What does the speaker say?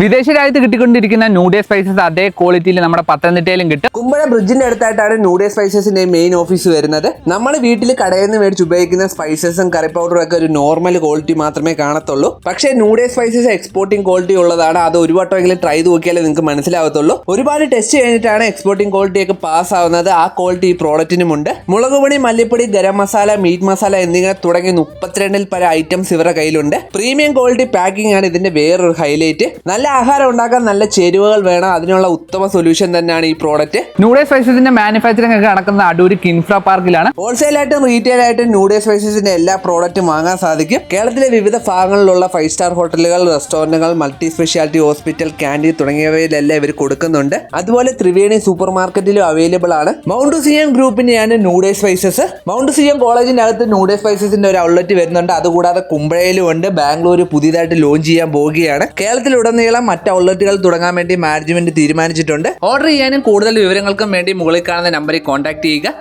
വിദേശ രാജ്യത്ത് കിട്ടിക്കൊണ്ടിരിക്കുന്ന noodle spices അതേ ക്വാളിറ്റിയിൽ നമ്മുടെ പത്തനംതിട്ടയിലും കിട്ടും. കുമ്പഴ ബ്രിഡ്ജിന്റെ അടുത്തായിട്ടാണ് നൂഡേ സ്പൈസസിന്റെ മെയിൻ ഓഫീസ് വരുന്നത്. നമ്മൾ വീട്ടിൽ കടയിൽ നിന്ന് മേടിച്ച് ഉപയോഗിക്കുന്ന സ്പൈസസും കറി പൗഡറും ഒക്കെ ഒരു നോർമൽ ക്വാളിറ്റി മാത്രമേ കാണത്തുള്ളൂ. പക്ഷേ നൂഡേ സ്പൈസസ് എക്സ്പോർട്ടിംഗ് ക്വാളിറ്റി ഉള്ളതാണ്. അത് ഒരു വട്ടമെങ്കിലും ട്രൈ ചെയ്ത് നോക്കിയാലേ നിങ്ങൾക്ക് മനസ്സിലാവത്തുള്ളൂ. ഒരുപാട് ടെസ്റ്റ് കഴിഞ്ഞിട്ടാണ് എക്സ്പോർട്ടിംഗ് ക്വാളിറ്റി ഒക്കെ പാസ് ആവുന്നത്. ആ ക്വാളിറ്റി ഈ പ്രോഡക്റ്റിനുമുണ്ട് മുളക് പൊടി മല്ലിപ്പൊടി ഗരം മസാല മീറ്റ് മസാല എന്നിങ്ങനെ തുടങ്ങി മുപ്പത്തിരണ്ടിൽ പല ഐറ്റംസ് ഇവരുടെ കയ്യിലുണ്ട്. പ്രീമിയം ക്വാളിറ്റി പാക്കിംഗ് ആണ് ഇതിന്റെ വേറൊരു ഹൈലൈറ്റ് നല്ല ആഹാരം ഉണ്ടാക്കാൻ നല്ല ചേരുവകൾ വേണം. അതിനുള്ള ഉത്തമ സൊല്യൂഷൻ തന്നെയാണ് ഈ പ്രോഡക്റ്റ് നൂഡിൽ സ്പൈസസിന്റെ മാനുഫാക്ചറിംഗ് ഒക്കെ നടക്കുന്ന അടൂര് കിൻഫ്ര പാർക്കിലാണ്. ഹോൾസെയിൽ ആയിട്ടും റീറ്റെയിൽ ആയിട്ടും നൂഡിൽ സ്പൈസസിന്റെ എല്ലാ പ്രോഡക്റ്റും വാങ്ങാൻ സാധിക്കും. കേരളത്തിലെ വിവിധ ഭാഗങ്ങളിലുള്ള ഫൈവ് സ്റ്റാർ ഹോട്ടലുകൾ റെസ്റ്റോറന്റുകൾ മൾട്ടി സ്പെഷ്യാലിറ്റി ഹോസ്പിറ്റൽ ക്യാന്റീൻ തുടങ്ങിയവയിലെല്ലാം ഇവർ കൊടുക്കുന്നുണ്ട്. അതുപോലെ ത്രിവേണി സൂപ്പർ മാർക്കറ്റിലും അവൈലബിൾ ആണ് മൗണ്ട് സിയൻ ഗ്രൂപ്പിന്റെയാണ് നൂഡിൽ സ്പൈസസ് മൗണ്ട് സിയൻ കോളേജിന്റെ അകത്ത് നൂഡിൽ സ്പൈസസിന്റെ ഒരു ഔട്ട്ലെറ്റ് വരുന്നുണ്ട്. അതുകൂടാതെ കുമ്പഴയിലും ഉണ്ട്. ബാംഗ്ലൂർ പുതിയതായിട്ട് ലോഞ്ച് ചെയ്യാൻ പോവുകയാണ്. കേരളത്തിലുടനീളം മറ്റ് ഔട്ട്ലെറ്റുകൾ തുടങ്ങാൻ വേണ്ടി മാനേജ്മെന്റ് തീരുമാനിച്ചിട്ടുണ്ട്. ഓർഡർ ചെയ്യാനും കൂടുതൽ വിവരങ്ങൾക്കും വേണ്ടി മുകളിൽ കാണുന്ന നമ്പറിൽ കോൺടാക്ട് ചെയ്യുക.